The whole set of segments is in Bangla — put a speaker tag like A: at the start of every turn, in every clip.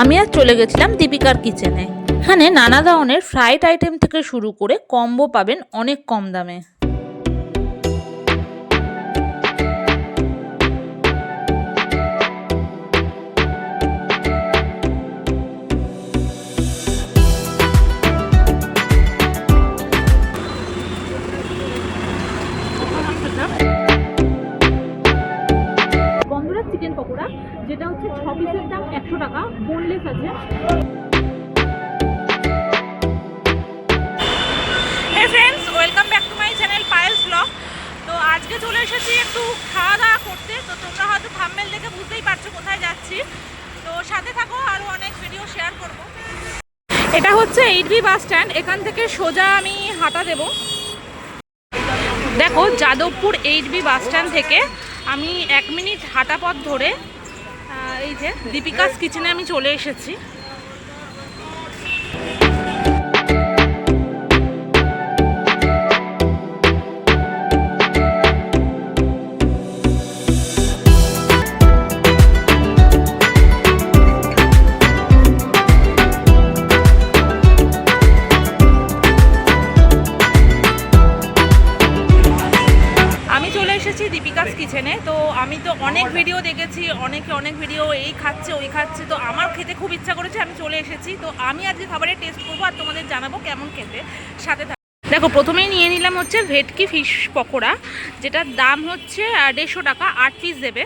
A: আমি আর চলে গেছিলাম দীপিকার কিচেনে। এখানে নানা ধরনের ফ্রাইড আইটেম থেকে শুরু করে কম্বো পাবেন অনেক কম দামে।
B: আছে?
A: Friends welcome back to my channel Payel's blog তো আজকে চলে এসেছি একটু খাওয়া দাওয়া করতে। তো তোমরা হয়তো থাম্বেল দেখে বুঝতেই পারছ কোথায় যাচ্ছি। তো সাথে থাকো আরও অনেক ভিডিও শেয়ার করব। এটা হচ্ছে এইট বি বাস স্ট্যান্ড এখান থেকে সোজা আমি হাঁটা দেব। দেখো, Jadavpur eight B bus stand থেকে আমি এক মিনিট হাঁটা পথ ধরে এই যে দীপিকাস কিচেনে আমি চলে এসেছি। কিচেনে তো আমি তো অনেক ভিডিও দেখেছি, অনেকে অনেক ভিডিও এই খাচ্ছে, ওই খাচ্ছে, তো আমার খেতে খুব ইচ্ছা করেছে, আমি চলে এসেছি, তো আমি আজকে খাবারের টেস্ট করব আর তোমাদের জানাব কেমন খেতে, সাথে দেখো, প্রথমেই নিয়ে নিলাম হচ্ছে ভেটকি ফিশ পকোড়া, যেটার দাম হচ্ছে দেড়শো টাকা, আট পিস দেবে।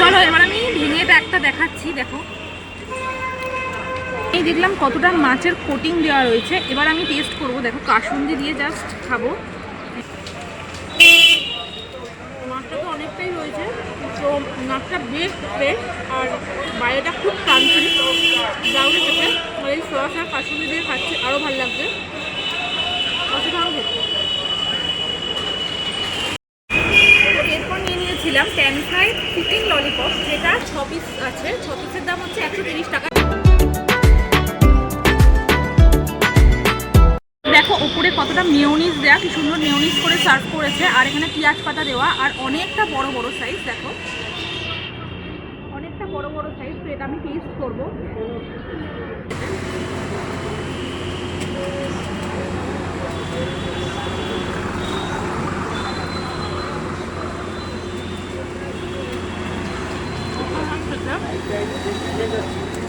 A: চলো, এবার আমি ভেঙে এটা একটা দেখাচ্ছি, দেখো। এই দেখলাম কতটা মাছের কোটিং দেওয়া রয়েছে, এবার আমি টেস্ট করব, দেখো, কাসুন্দি দিয়ে জাস্ট খাব। অনেকটাই রয়েছে। তো মাছটা বেশ ফ্রেশ আর বাইরেটা খুব ক্রাঞ্চি। ব্রাউনি খেতে আর এই সস আর কাসুন্দি দিয়ে খাচ্ছি আরও ভালো লাগছে অসাধারণ খেতে। নিয়ে নিয়েছিলাম প্যান ফ্রাই চিকেন ললিপপ যেটা ছ পিস আছে। ছ পিসের দাম হচ্ছে একশো তিরিশ টাকা। দেখো, উপরে কতটা মেয়নিজ দেওয়া কি সুন্দর মেয়নিজ করে সার্ভ করেছে। আর এখানে পেঁয়াজ পাতা দেওয়া, আর অনেকটা বড় বড় সাইজ দেখো। অনেকটা বড় বড় সাইজ তো এটা আমি টেস্ট করব।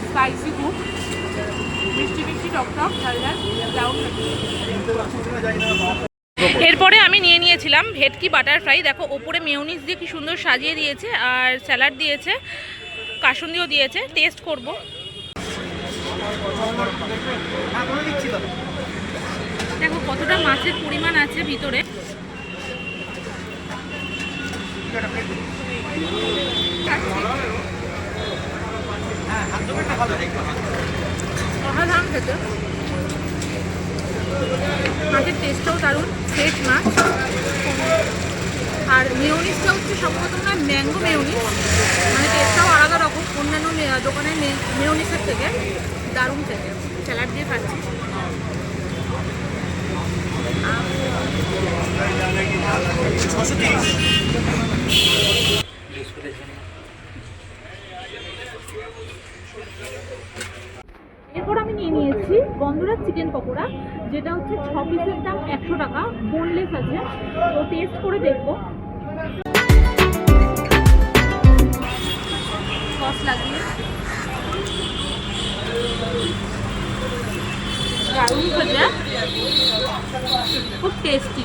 A: স্পাইসি মিষ্টি এরপরে আমি নিয়ে নিয়েছিলাম ভেটকি বাটার ফ্রাই দেখো, ওপরে মেয়নিজ দিয়ে কি সুন্দর সাজিয়ে দিয়েছে, আর স্যালাড দিয়েছে, কাসুন্দিও দিয়েছে। টেস্ট করব। দেখো, কতটা মাছের পরিমাণ আছে ভিতরে। অসাধারণ খেতে। মাছের টেস্টটাও দারুণ ফ্রেশ মাছ। আর মেয়নিসটা হচ্ছে সম্ভবত মনে ম্যাঙ্গো মেয়নিস মানে টেস্টটাও আলাদা রকম, অন্যান্য দোকানের মেয়নিসের থেকে দারুণ খেতে। স্যালাড দিয়ে খাচ্ছি। এরপর আমি নিয়ে নিয়েছি গন্ধরাজ চিকেন পকোড়া যেটা হচ্ছে ছ পিসের দাম একশো টাকা বোনলেস আছে। তো টেস্ট করে দেখব। সস লাগিয়ে। দারুণ খেতে খুব টেস্টি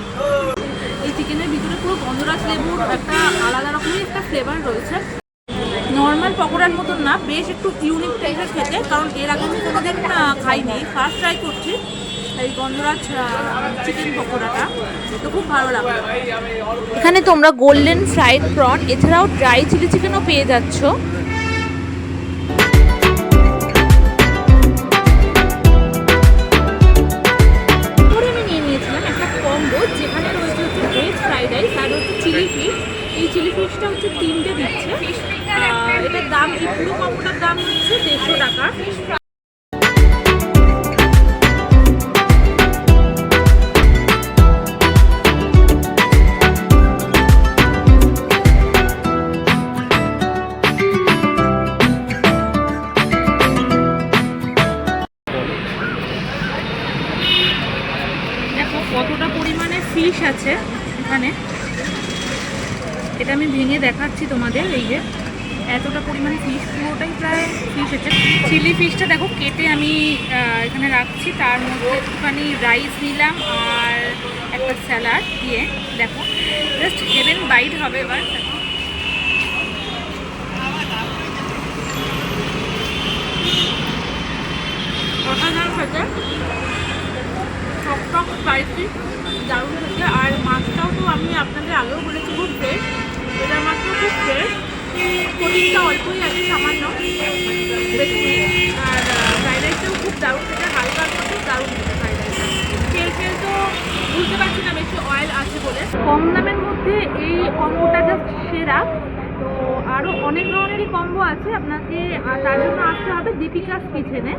A: এই চিকেনের ভিতরে পুরো গন্ধরাজ লেবুর একটা আলাদা রকমের একটা ফ্লেভার রয়েছে। নর্মাল পকোড়ার মতন না, বেশ একটু ইউনিক টাইপের খেতে, কারণ এর আগে আমি কোনোদিন খাইনি। ফার্স্ট ট্রাই করছি। এই গন্ধরাজ চিকেন পকোড়াটা। তো খুব ভালো লাগল। এখানে তোমরা গোল্ডেন ফ্রাইড প্রন এছাড়াও ড্রাই চিলি চিকেনও পেয়ে যাচ্ছ। চিলি ফিশটা হচ্ছে তিনটে দিচ্ছে। এটার দাম, এই পুরো কম্বোটার দাম হচ্ছে দেড়শো টাকা। দেখাচ্ছি তোমাদের, এই যে এতটা পরিমাণে ফিশ পুরোটাই প্রায় ফিশ আছে চিলি ফিশটা দেখো কেটে আমি এখানে রাখছি। তার মধ্যে একটুখানি রাইস নিলাম আর একটা স্যালাড দিয়ে দেখো। জাস্ট হেভেন বাইট হবে এবার, দেখো। টক টক স্পাইসি দারুণ আর মাছটাও তো আমি আপনাদের আগেও বলেছি, খুব ফ্রেশ এটার মাছটাও খুব প্রোটিনটা অল্পই আছে সামান্য। বেশি আর ফ্রাইড রাইসটাও খুব দারুণ খেতে হালকা খুব দারুণ খেতে ফ্রাইড রাইসটা তো বুঝতে পারছি না বেশি অয়েল আছে বলে। কম দামের মধ্যে এই কম্বোটা জাস্ট সেরা। তো আরও অনেক ধরনেরই কম্বো আছে। আপনাকে তার জন্য আসতে হবে দীপিকাস কিচেনে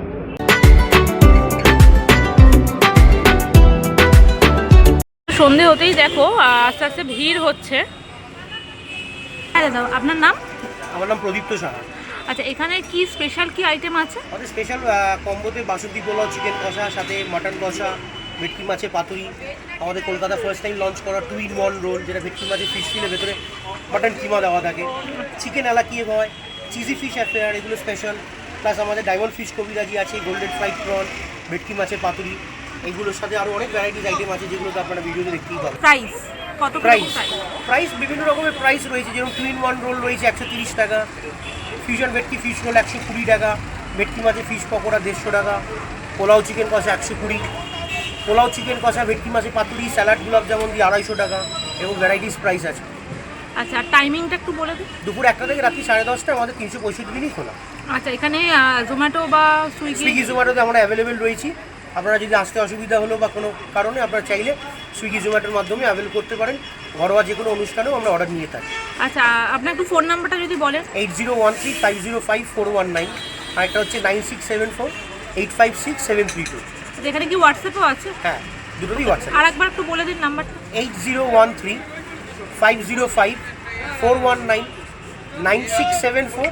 A: সন্ধে হতেই দেখো আস্তে আস্তে ভিড় হচ্ছে। দাদা আপনার নাম?
C: আমার নাম প্রদীপ্ত সাহা।
A: আচ্ছা এখানে কি স্পেশাল কি আইটেম আছে?
C: আমাদের স্পেশাল কম্বোতে বাসন্তী পোলাও চিকেন কষা সাথে মাটন কষা ভেটকি মাছের পাতুরি। আমাদের কলকাতা ফার্স্ট টাইম লঞ্চ করা টু ইন ওয়ান রোল যেটা ভেটকি মাছের ফিশ ফিলের ভেতরে মাটন কিমা দেওয়া থাকে। চিকেন এলাকিয়ে হয় চিজি ফিশ অ্যাফেয়ার এগুলো স্পেশাল প্লাস আমাদের ডায়মন্ড ফিশ কবিরাজি আছে গোল্ডেন ফ্রাইড প্রন ভেটকি মাছের পাতুরি। এইগুলোর সাথে আরও অনেক ভ্যারাইটিস আইটেম আছে যেগুলোতে আপনারা ভিডিওতে দেখতেই পাবেন।
A: প্রাইস কত
C: প্রাইস
A: প্রাইস
C: বিভিন্ন রকমের প্রাইস রয়েছে যেরকম টু ইন ওয়ান রোল রয়েছে একশো তিরিশ টাকা ফিউশন ভেটকি ফিশ রোল একশো কুড়ি টাকা ভেটকি মাছের ফিশ পকোড়া দেড়শো টাকা পোলাও চিকেন কষা একশো কুড়ি পোলাও চিকেন কষা ভেটকি মাছের পাতুরি স্যালাড গুলাব যেমন দিয়ে আড়াইশো টাকা এবং ভ্যারাইটিস প্রাইস আছে।
A: আচ্ছা টাইমিংটা একটু বলে দিন।
C: দুপুর একটা থেকে রাত্রি সাড়ে দশটা আমাদের তিনশো পঁয়ষট্টি দিনই খোলা।
A: আচ্ছা এখানে জোম্যাটো বা সুইগি
C: সুইগি জোম্যাটোতে আমরা অ্যাভেলেবেল রয়েছি। আপনারা যদি আসতে অসুবিধা হলো বা কোনো কারণে আপনারা চাইলে সুইগি জোম্যাটোর মাধ্যমে অ্যাভেল করতে পারেন। ঘরোয়া যে কোনো অনুষ্ঠানেও আমরা অর্ডার নিয়ে থাকি।
A: আচ্ছা আপনার একটু ফোন নাম্বারটা যদি বলেন।
C: Eight zero one three five zero five four one nine আর একটা হচ্ছে nine six seven four eight five six seven three two
A: এখানে কি হোয়াটসঅ্যাপও আছে?
C: হ্যাঁ দুটোই হোয়াটসঅ্যাপ
A: আর একবার একটু বলে দিন নাম্বারটা
C: eight zero one three five zero five four one nine nine six seven four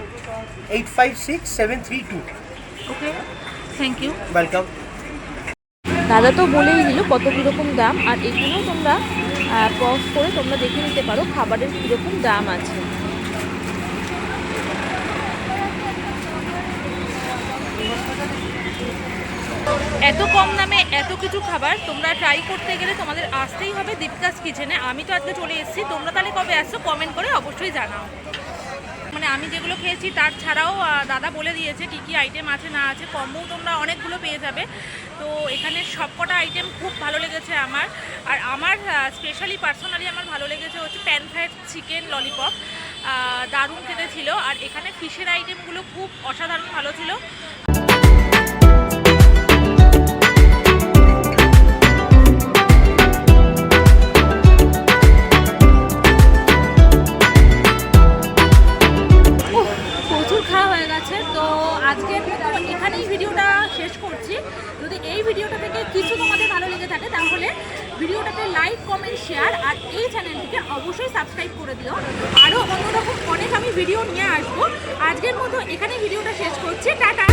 C: eight five six seven three two
A: okay thank you
C: welcome
B: দাদা তো বলেই দিল কত কীরকম দাম, আর এখানেও তোমরা পজ করে তোমরা দেখে নিতে পারো খাবারের কীরকম দাম আছে।
A: এত কম দামে এত কিছু খাবার তোমরা ট্রাই করতে গেলে তোমাদের আসতেই হবে দীপিকাস কিচেনে আমি তো আজকে চলে এসেছি, তোমরা তাহলে কবে আসছো? কমেন্ট করে অবশ্যই জানাও। আমি যেগুলো খেয়েছি তার ছাড়াও দাদা বলে দিয়েছে কী কী আইটেম আছে, না আছে। কম্বো তোমরা অনেকগুলো পেয়ে যাবে। তো এখানে সবকটা আইটেম খুব ভালো লেগেছে আমার। আর আমার স্পেশালি পার্সোনালি আমার ভালো লেগেছে হচ্ছে প্যান ফ্রাইড চিকেন ললিপপ দারুণ খেতে ছিল। আর এখানে ফিশের আইটেমগুলো খুব অসাধারণ ভালো ছিল। কিছু তোমাদের ভালো লেগে থাকে, তাহলে ভিডিওটাতে লাইক কমেন্ট শেয়ার আর এই চ্যানেলটিকে অবশ্যই সাবস্ক্রাইব করে দিও। আরও অন্যরকম অনেক আমি ভিডিও নিয়ে আসব। আজকের মতো এখানে ভিডিওটা শেষ করছি। টাটা!